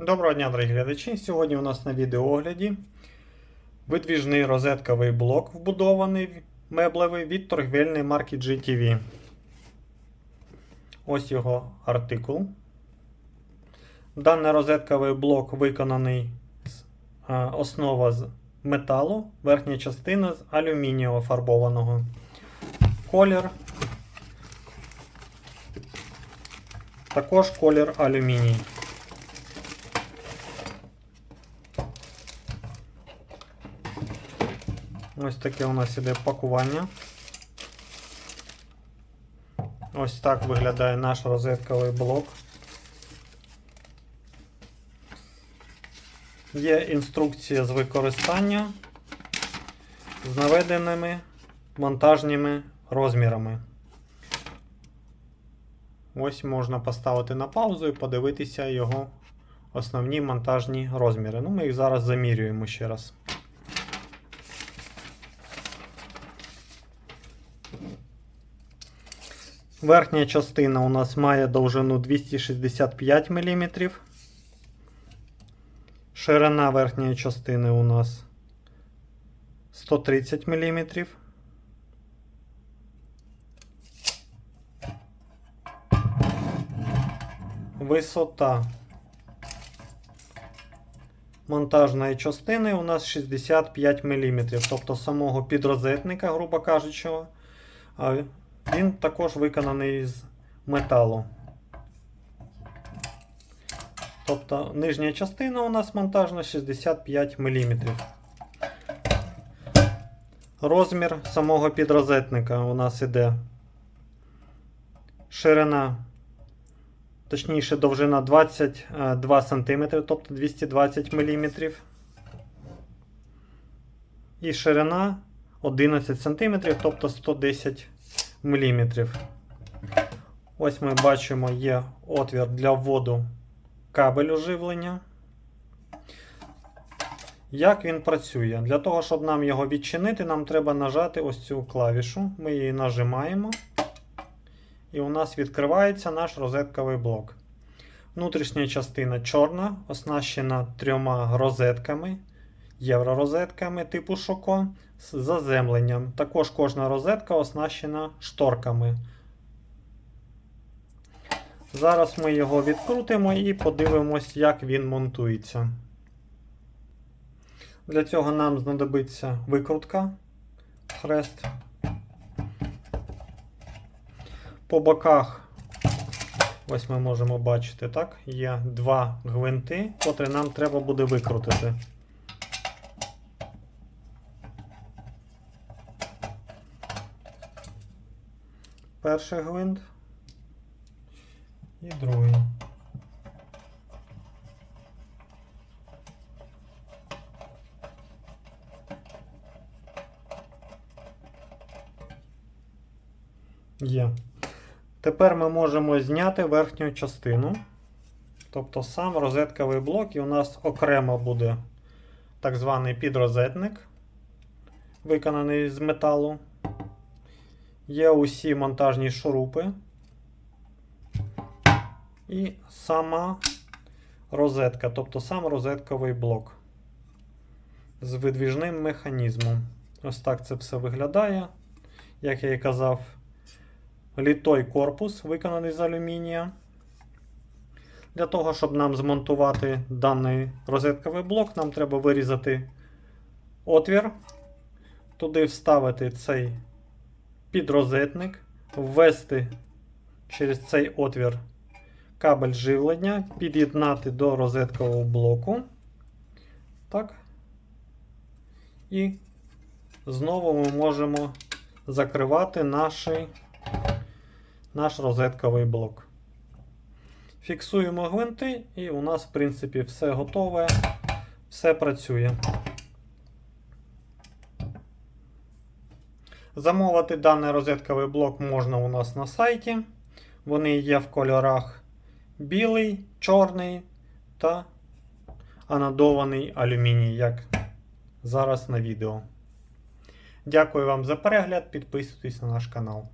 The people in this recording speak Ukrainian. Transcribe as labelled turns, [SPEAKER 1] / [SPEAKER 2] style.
[SPEAKER 1] Доброго дня, дорогі глядачі! Сьогодні у нас на відеоогляді видвіжний розетковий блок вбудований меблевий від торгівельної марки GTV. Ось його артикул. Даний розетковий блок виконаний з а, основа з металу, верхня частина з алюмінію фарбованого. Колір. Також колір алюміній. Ось таке у нас іде пакування. Ось так виглядає наш розетковий блок. Є інструкція з використання з наведеними монтажними розмірами. Ось можна поставити на паузу і подивитися його основні монтажні розміри. Ну, ми їх зараз замірюємо ще раз. Верхня частина у нас має довжину 265 мм. Ширина верхньої частини у нас 130 мм. Висота монтажної частини у нас 65 мм, тобто самого підрозетника, грубо кажучи. Він також виконаний з металу. Тобто нижня частина у нас монтажна 65 мм. Розмір самого підрозетника у нас іде ширина, точніше, довжина 22 см, тобто 220 мм. І ширина 11 см, тобто 110 мм. Ось ми бачимо, є отвір для вводу кабелю живлення. Як він працює? Для того, щоб нам його відчинити, нам треба нажати ось цю клавішу. Ми її нажимаємо. І у нас відкривається наш розетковий блок. Внутрішня частина чорна, оснащена трьома розетками, євророзетками типу Шоко з заземленням. Також кожна розетка оснащена шторками. Зараз ми його відкрутимо і подивимось, як він монтується. Для цього нам знадобиться викрутка, хрест. По боках, ось ми можемо бачити, так, є два гвинти, котрі нам треба буде викрутити. Перший гвинт і другий. Є. Тепер ми можемо зняти верхню частину. Тобто сам розетковий блок, і у нас окремо буде так званий підрозетник, виконаний з металу. Є усі монтажні шурупи. І сама розетка, тобто сам розетковий блок з видвіжним механізмом. Ось так це все виглядає. Як я і казав, літой корпус виконаний з алюмінія. Для того, щоб нам змонтувати даний розетковий блок, нам треба вирізати отвір, туди вставити цей підрозетник, ввести через цей отвір кабель живлення, під'єднати до розеткового блоку. Так. І знову ми можемо закривати наш, наш розетковий блок. Фіксуємо гвинти, і у нас, в принципі, все готове, все працює. Замовити даний розетковий блок можна у нас на сайті. Вони є в кольорах білий, чорний та анодований алюміній, як зараз на відео. Дякую вам за перегляд. Підписуйтесь на наш канал.